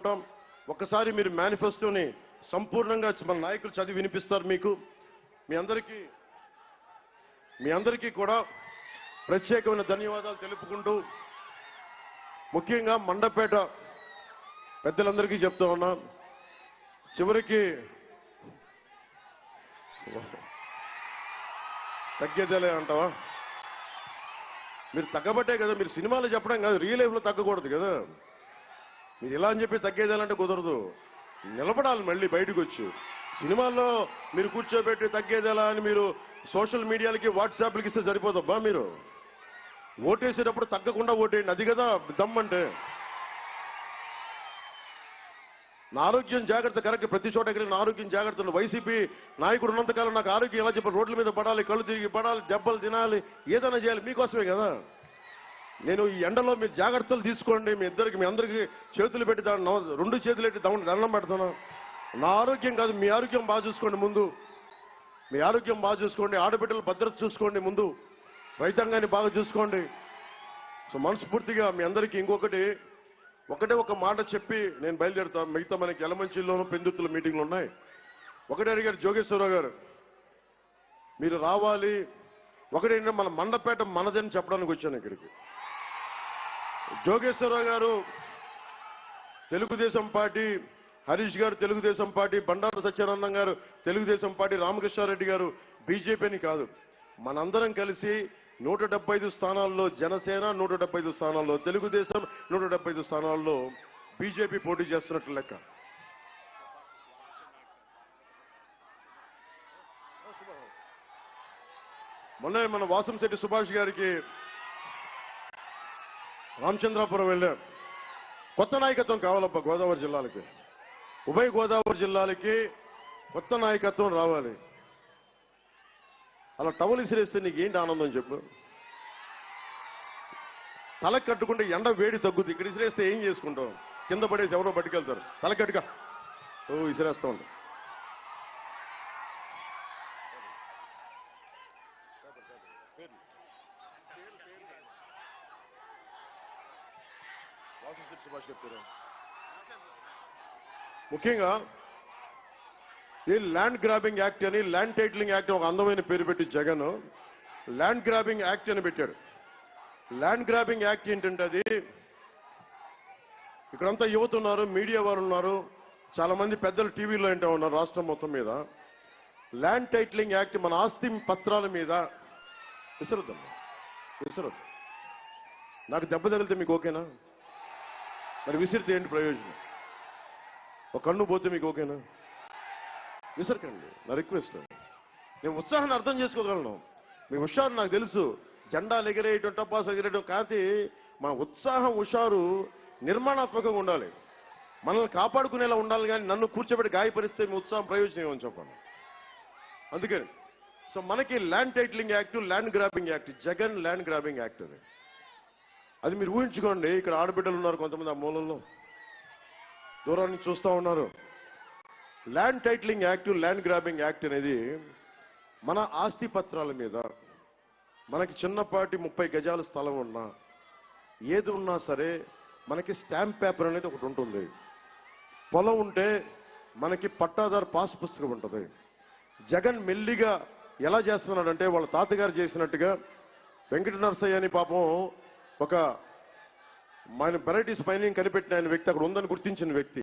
ఉంటాం మీరు మేనిఫెస్టోని సంపూర్ణంగా మన నాయకులు చదివి వినిపిస్తారు మీకు. మీ అందరికీ మీ అందరికీ కూడా ప్రత్యేకమైన ధన్యవాదాలు తెలుపుకుంటూ ముఖ్యంగా మండపేట పెద్దలందరికీ చెప్తా ఉన్నా. చివరికి తగ్గేదేలే అంటావా? మీరు తగ్గబట్టే కదా మీరు సినిమాలు చెప్పడం కాదు రియల్ లైఫ్లో తగ్గకూడదు కదా. మీరు ఇలా అని చెప్పి తగ్గేదాలంటే కుదరదు. నిలబడాలి మళ్ళీ బయటకు వచ్చి సినిమాల్లో మీరు కూర్చోబెట్టి తగ్గేదేలా అని మీరు సోషల్ మీడియాలకి వాట్సాప్లకి ఇస్తే సరిపోదబ్బా మీరు. ఓటేసేటప్పుడు తగ్గకుండా ఓటేయండి. అది కదా దమ్మంటే నా ఆరోగ్యం జాగ్రత్త కరెక్ట్. ప్రతి చోట ఎక్కడ నా ఆరోగ్యం జాగ్రత్తలు వైసీపీ నాయకుడు ఉన్నంతకాలం నాకు ఆరోగ్యం ఎలా చెప్పాలి రోడ్ల మీద పడాలి కళ్ళు తిరిగి పడాలి దెబ్బలు తినాలి ఏదైనా చేయాలి. మీకోసమే కదా. నేను ఈ ఎండలో మీరు జాగ్రత్తలు తీసుకోండి. మీ ఇద్దరికి మీ అందరికీ చేతులు పెట్టి దాన్ని రెండు చేతులు పెట్టి దమ- దండం పెడతాను. నా ఆరోగ్యం కాదు మీ ఆరోగ్యం బాగా చూసుకోండి ముందు. మీ ఆరోగ్యం బాగా చూసుకోండి. ఆడబిడ్డలు భద్రత చూసుకోండి ముందు. రైతాంగాన్ని బాగా చూసుకోండి. సో మనస్ఫూర్తిగా మీ అందరికీ ఇంకొకటి ఒకటే ఒక మాట చెప్పి నేను బయలుదేరుతా. మిగతా మనకి ఎలమంచిలోనూ పెందుతుల మీటింగ్లు ఉన్నాయి. ఒకటే అడిగారు జోగేశ్వరరావు గారు మీరు రావాలి. ఒకటేంటంటే మన మండపేట మనదని చెప్పడానికి వచ్చాను ఇక్కడికి. జోగేశ్వరరావు గారు తెలుగుదేశం పార్టీ హరీష్ గారు తెలుగుదేశం పార్టీ బండారు సత్యానందం గారు తెలుగుదేశం పార్టీ రామకృష్ణారెడ్డి గారు బీజేపీని కాదు. మనందరం కలిసి నూట డెబ్బై ఐదు స్థానాల్లో జనసేన నూట డెబ్బై ఐదు స్థానాల్లో తెలుగుదేశం నూట డెబ్బై ఐదు స్థానాల్లో బీజేపీ పోటీ చేస్తున్నట్టు లెక్క. మొన్న మన వాసంశెట్టి సుభాష్ గారికి రామచంద్రాపురం వెళ్ళాం. కొత్త నాయకత్వం కావాలబ్బా గోదావరి జిల్లాలకి. ఉభయ గోదావరి జిల్లాలకి కొత్త నాయకత్వం రావాలి. అలా టవల్ ఇసిరేస్తే నీకు ఏంటి ఆనందం చెప్పు? తల కట్టుకుంటే ఎండ వేడి తగ్గుద్ది. ఇక్కడ ఇసిరేస్తే ఏం చేసుకుంటాం కింద పడేసి ఎవరో పట్టుకెళ్తారు తల కట్టుక. ఓ ఇసిరేస్తా ఉంటాం వాసంశెట్టి సుభాష్ చెప్తారు. ముఖ్యంగా ఈ ల్యాండ్ గ్రాబింగ్ యాక్ట్ అని ల్యాండ్ టైటిలింగ్ యాక్ట్ ఒక అందమైన పేరు పెట్టి జగన్ ల్యాండ్ గ్రాబింగ్ యాక్ట్ అని పెట్టాడు. ల్యాండ్ గ్రాబింగ్ యాక్ట్ ఏంటంటే అది ఇక్కడంతా యువత ఉన్నారు మీడియా వారు ఉన్నారు చాలా మంది పెద్దలు టీవీలో ఏంటో ఉన్నారు రాష్ట్రం మొత్తం మీద. ల్యాండ్ టైటిలింగ్ యాక్ట్ మన ఆస్తి పత్రాల మీద విసరద్దమ్మా విసరద్దు. నాకు దెబ్బ తగిలితే మీకు ఓకేనా? మరి విసిరితే ఏంటి ప్రయోజనం? ఒక కన్ను పోతే మీకు ఓకేనా? విసరకండి నా రిక్వెస్ట్. నేను ఉత్సాహాన్ని అర్థం చేసుకోగలను. మీ హుషారు నాకు తెలుసు. జెండాలు ఎగిరేయటం టపాస్ ఎగిరేయటం కాదు మన ఉత్సాహం హుషారు నిర్మాణాత్మకంగా ఉండాలి. మనల్ని కాపాడుకునేలా ఉండాలి కానీ నన్ను కూర్చోబెట్టి గాయపరిస్తే మీ ఉత్సాహం ప్రయోజనం ఏమని చెప్పండి అందుకని సో మనకి land titling act land grabbing act Jagan land grabbing act అది. అది మీరు ఊహించుకోండి ఇక్కడ ఆడబిడ్డలు ఉన్నారు కొంతమంది ఆ మూలంలో దూరాన్ని చూస్తూ ఉన్నారు. Land titling act land grabbing act అనేది మన ఆస్తి పత్రాల మీద మనకి చిన్నపాటి ముప్పై గజాల స్థలం ఉన్నా ఏది ఉన్నా సరే మనకి స్టాంప్ పేపర్ అనేది ఒకటి ఉంటుంది. పొలం ఉంటే మనకి పట్టాదారు పాస్ పుస్తకం ఉంటుంది. జగన్ మెల్లిగా ఎలా చేస్తున్నాడంటే వాళ్ళ తాతగారు చేసినట్టుగా వెంకట నరసయ్య అని పాపం ఒక మన వెరైటీస్ పైన కనిపెట్టిన ఆయన వ్యక్తి అక్కడ ఉందని గుర్తించిన వ్యక్తి.